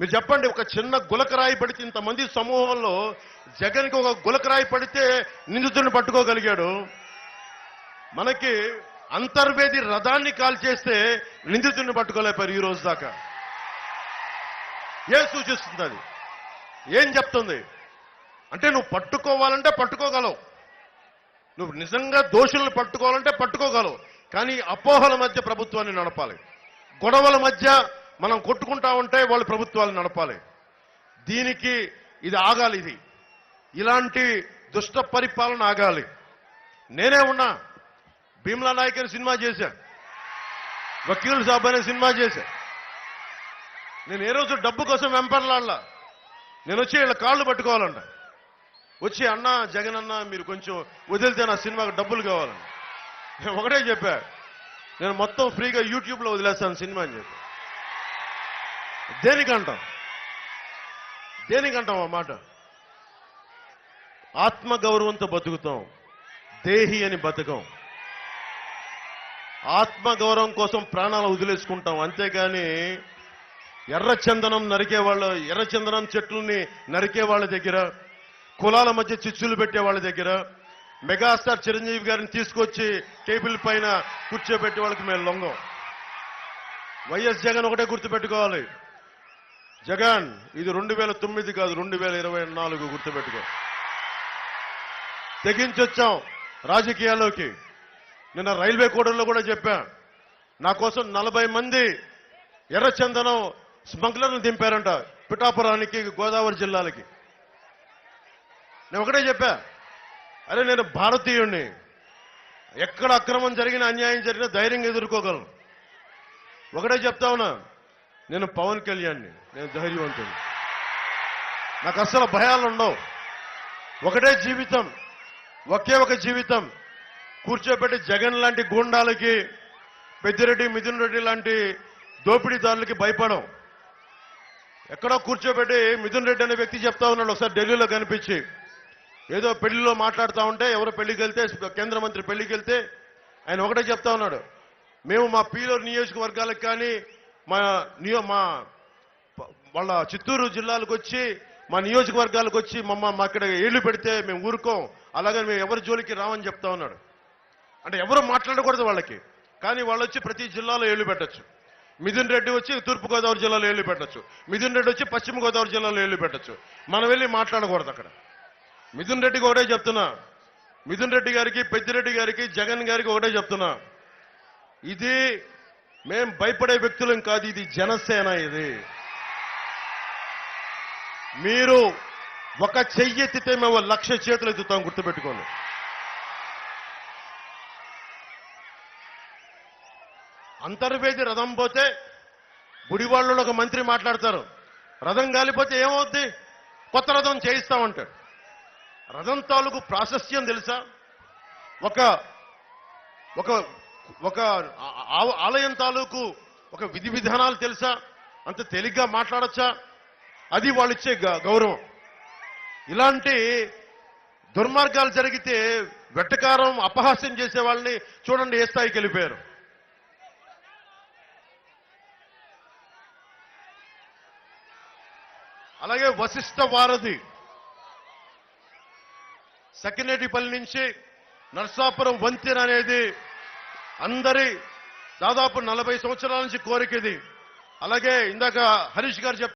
మీరు చెప్పండి ఒక చిన్న గులకరాయి పడితే ఇంతమంది సమూహంలో జగన్కి ఒక గులకరాయి పడితే నిందితుడిని పట్టుకోగలిగాడు. మనకి అంతర్వేది రథాన్ని కాల్చేస్తే నిందితుడిని పట్టుకోలేపారు ఈ రోజు దాకా. ఏం సూచిస్తుంది అది? ఏం చెప్తుంది? అంటే నువ్వు పట్టుకోవాలంటే పట్టుకోగలవు. నువ్వు నిజంగా దోషులను పట్టుకోవాలంటే పట్టుకోగలవు. కానీ అపోహల మధ్య ప్రభుత్వాన్ని నడపాలి. గొడవల మధ్య మనం కొట్టుకుంటా ఉంటే వాళ్ళు ప్రభుత్వాలు నడపాలి. దీనికి ఇది ఆగాలి ఇది. ఇలాంటి దుష్ట పరిపాలన ఆగాలి. నేనే ఉన్నా. భీమ్లా నాయక్ అని సినిమా చేశా. వకీల్ సాబ్ అనే సినిమా చేశా. నేను ఏ రోజు డబ్బు కోసం వెంపర్లాడలా. నేను వచ్చి వీళ్ళ కాళ్ళు పట్టుకోవాలంట వచ్చి అన్న జగన్ అన్న మీరు కొంచెం వదిలితే నా సినిమాకి డబ్బులు కావాలండి నేను ఒకటే చెప్పా. నేను మొత్తం ఫ్రీగా యూట్యూబ్లో వదిలేస్తాను సినిమా అని చెప్పి. దేనికంటాం దేనికంటాం ఆ మాట? ఆత్మగౌరవంతో బతుకుతాం. దేహి అని బతకం. ఆత్మగౌరవం కోసం ప్రాణాలు వదిలేసుకుంటాం. అంతేగాని ఎర్రచందనం నరికే వాళ్ళ ఎర్రచందనం చెట్లని నరికే వాళ్ళ దగ్గర కులాల మధ్య చిచ్చులు పెట్టే వాళ్ళ దగ్గర మెగాస్టార్ చిరంజీవి గారిని తీసుకొచ్చి టేబుల్ పైన కూర్చోబెట్టే వాళ్ళకి మేము లొంగం. వైఎస్ జగన్ ఒకటే గుర్తుపెట్టుకోవాలి. జగన్ ఇది రెండు వేల తొమ్మిది కాదు రెండు వేల ఇరవై నాలుగు గుర్తుపెట్టుకో. తెగించొచ్చాం రాజకీయాల్లోకి. నిన్న రైల్వే కోడల్లో కూడా చెప్పా నా కోసం నలభై మంది ఎర్రచందనం స్మగ్లర్లు దింపారంట పిఠాపురానికి గోదావరి జిల్లాలకి. నేను ఒకటే చెప్పా అరే నేను భారతీయుణ్ణి. ఎక్కడ అక్రమం జరిగిన అన్యాయం జరిగినా ధైర్యంగా ఎదుర్కోగలను. ఒకటే చెప్తా ఉన్నా నేను పవన్ కళ్యాణ్ని నేను ధైర్యవంతుని. నాకు అస్సలు భయాలు ఉండవు. ఒకటే జీవితం ఒకే ఒక జీవితం. కూర్చోబెట్టి జగన్ లాంటి గూండాలకి పెద్దిరెడ్డి మిథున్ రెడ్డి లాంటి దోపిడీదారులకి భయపడం. ఎక్కడో కూర్చోబెట్టి మిథున్ రెడ్డి అనే వ్యక్తి చెప్తా ఉన్నాడు ఒకసారి ఢిల్లీలో కనిపించి. ఏదో పెళ్ళిలో మాట్లాడుతూ ఉంటే ఎవరో పెళ్ళికి వెళ్తే కేంద్ర మంత్రి పెళ్ళికి వెళ్తే ఆయన ఒకటే చెప్తా ఉన్నాడు. మేము మా పీలో నియోజకవర్గాలకు కానీ మా నియో మా వాళ్ళ చిత్తూరు జిల్లాలకు వచ్చి మా నియోజకవర్గాలకు వచ్చి మమ్మ మా ఇక్కడ ఏళ్ళు పెడితే మేము ఊరుకోం. అలాగే మేము ఎవరి జోలికి రామని చెప్తా ఉన్నాడు. అంటే ఎవరు మాట్లాడకూడదు వాళ్ళకి. కానీ వాళ్ళు వచ్చి ప్రతి జిల్లాలో ఏళ్ళు పెట్టచ్చు. మిథున్ రెడ్డి వచ్చి తూర్పుగోదావరి జిల్లాలో ఏళ్ళు పెట్టచ్చు. మిథున్ రెడ్డి వచ్చి పశ్చిమ గోదావరి జిల్లాలో ఏళ్ళు పెట్టచ్చు. మనం వెళ్ళి మాట్లాడకూడదు అక్కడ. మిథున్ రెడ్డికి ఒకటే చెప్తున్నా. మిథున్ రెడ్డి గారికి పెద్దిరెడ్డి గారికి జగన్ గారికి ఒకటే చెప్తున్నా. ఇది మేం భయపడే వ్యక్తులం కాదు ఇది జనసేన ఇది. మీరు ఒక చెయ్యి ఎత్తితే మేము లక్ష చేతులు ఎత్తుతాం గుర్తుపెట్టుకోండి. అంతర్వేది రథం పోతే గుడివాళ్ళలో ఒక మంత్రి మాట్లాడతారు. రథం గాలిపోతే ఏమవుద్ది? కొత్త రథం చేయిస్తామంటాడు. రథం తాలూకు ప్రాశస్త్యం తెలుసా? ఒక ఒక ఒక ఆలయం తాలూకు ఒక విధి విధానాలు తెలుసా? అంత తేలిగ్గా మాట్లాడచ్చా? అది వాళ్ళు ఇచ్చే గౌరవం. ఇలాంటి దుర్మార్గాలు జరిగితే వెట్టకారం అపహాస్యం చేసే వాళ్ళని చూడండి ఏ స్థాయికి వెళ్ళిపోయారు. అలాగే వశిష్ఠ వారధి సకినేటిపల్లి నుంచి నర్సాపురం వంతెన అనేది అందరి దాదాపు నలభై సంవత్సరాల నుంచి కోరిక ఇది. అలాగే ఇందాక హరీష్ గారు